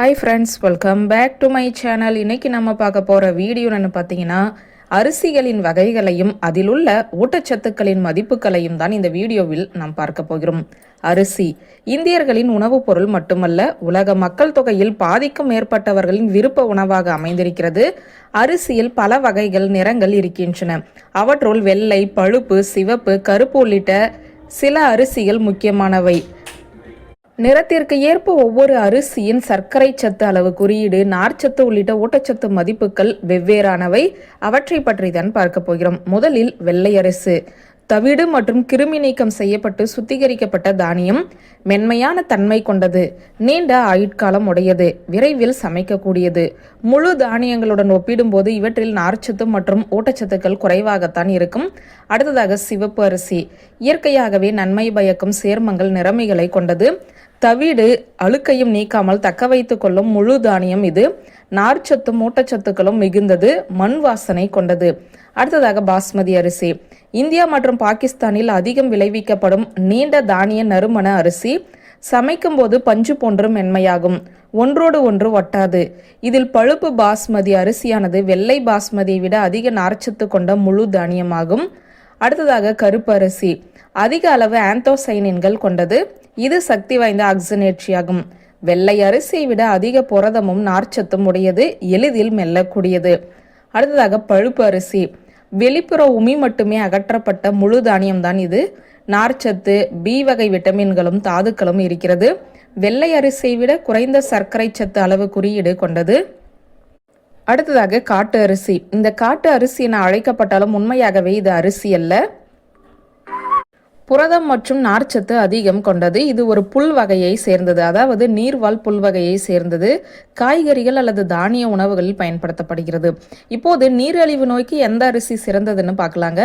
Hi friends welcome back to my channel இன்னைக்கு நம்ம பார்க்க போகிற வீடியோன்னு பார்த்தீங்கன்னா அரிசிகளின் வகைகளையும் அதில் உள்ள ஊட்டச்சத்துக்களின் மதிப்புகளையும் தான் இந்த வீடியோவில் நாம் பார்க்க போகிறோம். அரிசி இந்தியர்களின் உணவுப் பொருள் மட்டுமல்ல உலக மக்கள் தொகையில் பாதிக்கும் மேற்பட்டவர்களின் விருப்ப உணவாக அமைந்திருக்கிறது. அரிசியில் பல வகைகள் நிறங்கள் இருக்கின்றன. அவற்றுள் வெள்ளை பழுப்பு சிவப்பு கருப்பு உள்ளிட்ட சில அரிசிகள் முக்கியமானவை. நிறத்திற்கு ஏற்ப ஒவ்வொரு அரிசியின் சர்க்கரை சத்து அளவு குறியீடு நார்ச்சத்து உள்ளிட்ட ஊட்டச்சத்து மதிப்புகள் வெவ்வேறானவை. அவற்றை பற்றி தான் பார்க்க போகிறோம். முதலில் வெள்ளை அரிசி. தவிடு மற்றும் கிருமி நீக்கம் செய்யப்பட்டு சுத்திகரிக்கப்பட்ட தானியம் மென்மையான தன்மை கொண்டது. நீண்ட ஆயுட்காலம் உடையது. விரைவில் சமைக்கக்கூடியது. முழு தானியங்களுடன் ஒப்பிடும்போது இவற்றில் நார்ச்சத்து மற்றும் ஊட்டச்சத்துக்கள் குறைவாகத்தான் இருக்கும். அடுத்ததாக சிவப்பு அரிசி. இயற்கையாகவே நன்மை பயக்கும் சேர்மங்கள் நிறமிகளை கொண்டது. தவிடு அழுக்கையும் நீக்காமல் தக்க வைத்து கொள்ளும் முழு தானியம் இது. நார்ச்சத்தும் ஊட்டச்சத்துக்களும் மிகுந்தது மண் வாசனை கொண்டது. அடுத்ததாக பாஸ்மதி அரிசி. இந்தியா மற்றும் பாகிஸ்தானில் அதிகம் விளைவிக்கப்படும் நீண்ட தானிய நறுமண அரிசி சமைக்கும் போது பஞ்சு போன்று மென்மையாகும். ஒன்றோடு ஒன்று ஒட்டாது. இதில் பழுப்பு பாஸ்மதி அரிசியானது வெள்ளை பாஸ்மதியை விட அதிக நார்ச்சத்து கொண்ட முழு தானியமாகும். அடுத்ததாக கருப்பு அரிசி. அதிக அளவு ஆந்தோசைனின்கள் கொண்டது. இது சக்தி வாய்ந்த ஆக்சனேற்றியாகும். வெள்ளை அரிசியை விட அதிக புரதமும் நார்ச்சத்தும் உடையது. எளிதில் மெல்லக்கூடியது. அடுத்ததாக பழுப்பு அரிசி. வெளிப்புற உமி மட்டுமே அகற்றப்பட்ட முழு தானியம்தான் இது. நார்ச்சத்து பி வகை விட்டமின்களும் தாதுக்களும் இருக்கிறது. வெள்ளை அரிசியை விட குறைந்த சர்க்கரை சத்து அளவு குறியீடு கொண்டது. அடுத்ததாக காட்டு அரிசி. இந்த காட்டு அரிசி என அழைக்கப்பட்டாலும் உண்மையாகவே இது அரிசி அல்ல. புரதம் மற்றும் நார்ச்சத்து அதிகம் கொண்டது. இது ஒரு புல் வகையை சேர்ந்தது. அதாவது நீர்வாழ் புல் வகையை சேர்ந்தது. காய்கறிகள் அல்லது தானிய உணவுகளில் பயன்படுத்தப்படுகிறது. இப்போது நீரிழிவு நோய்க்கு எந்த அரிசி சிறந்ததுன்னு பார்க்கலாங்க.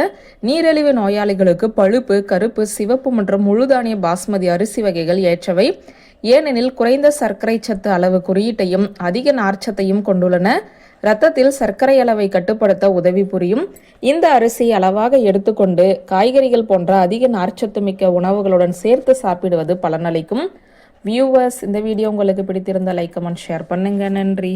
நீரிழிவு நோயாளிகளுக்கு பழுப்பு கருப்பு சிவப்பு மற்றும் முழுதானிய பாஸ்மதி அரிசி வகைகள் ஏற்றவை. ஏனெனில் குறைந்த சர்க்கரை சத்து அளவு குறியீட்டையும் அதிக நார்ச்சத்தையும் கொண்டுள்ளன. ரத்தத்தில் சர்க்கரை அளவை கட்டுப்படுத்த உதவி புரியும். இந்த அரிசி அளவாக எடுத்துக்கொண்டு காய்கறிகள் போன்ற அதிக நார்ச்சத்து மிக்க உணவுகளுடன் சேர்த்து சாப்பிடுவது பலனளிக்கும். வியூவர்ஸ் இந்த வீடியோ உங்களுக்கு பிடித்திருந்த லைக் கமெண்ட் ஷேர் பண்ணுங்க. நன்றி.